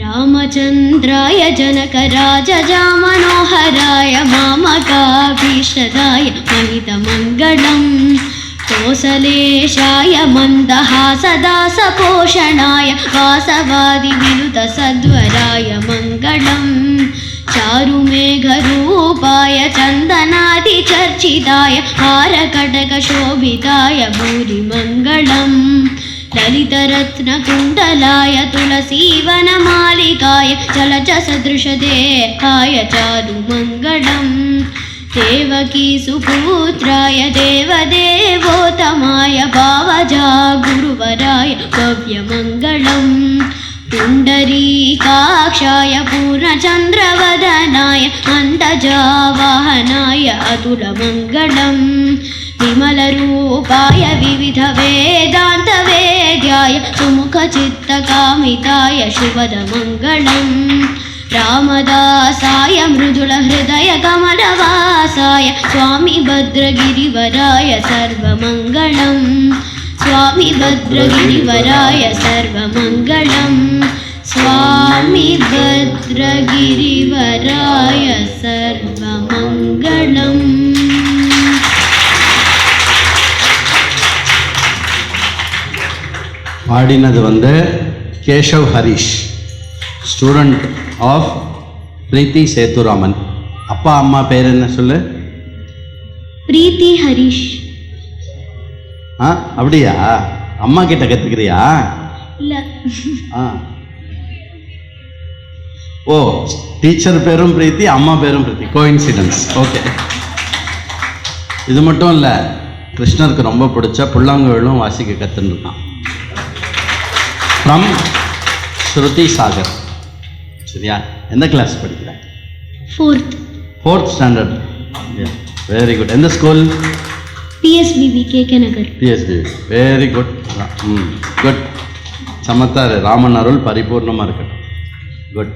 रामचन्द्राय जनकराजजामनोहराय मामकाभीष्टदाय महितमङ्गलम् कोसलेशाय मन्दहासदासपोषणाय वासवादिविनुतसद्वराय मङ्गलम् चारुमेघरूपाय चन्दनादिचर्चिताय हारकटकशोभिताय भूरिमङ्गलम् ललितरत्नकुण्डलाय तुलसीवनमालिकाय चलचसदृशदेहाय चारुमङ्गलम् देवकी सुपुत्राय देवदेवोत्तमाय भावजा गुरुवराय भव्यमङ्गलम् पुण्डरीकाक्षाय पूर्णचन्द्रवदनाय अन्तजावाहनाय अतुलमङ्गलम् विमलरूपाय विविधवेदान्तवेद्याय सुमुखचित्तकामिताय शुभदमङ्गलम् रामदासाय मृदुलहृदय कमलवासाय स्वामि भद्रगिरिवराय सर्वमङ्गलम् स्वामि भद्रगिरिवराय सर्वमङ्गलम् स्वामि भद्रगिरिवराय सर्वमङ्गलम् பாடினது வந்து கேஷவ் ஹரிஷ் ஸ்டூடெண்ட் ஆஃப் பிரீத்தி சேத்துராமன். அப்பா அம்மா பேர் என்ன சொல்லு? பிரீத்தி ஹரிஷ். ஆ அப்படியா? அம்மா கிட்ட கற்றுக்கிறியா இல்ல. ஆ. ஓ டீச்சர் பேரும் பிரீத்தி அம்மா பேரும் பிரீத்தி. கோயின்சிடன்ஸ் ஓகே இது மட்டும் இல்லை கிருஷ்ணருக்கு ரொம்ப பிடிச்ச புல்லாங்குழலும் வாசிக்க கற்றுன்னு இருக்கான். ஃப்ரம் ஸ்ருதி சாகர். சரியா? எந்த கிளாஸ் படிக்கிற? Fourth fourth standard very good எந்த ஸ்கூல் பிஎஸ்பிபி கேகே நகர் பிஎஸ்டி வெரி குட் ம் குட் சமத்தாரு. ராமன் அருள் பரிபூர்ணமாக இருக்கட்டும். குட்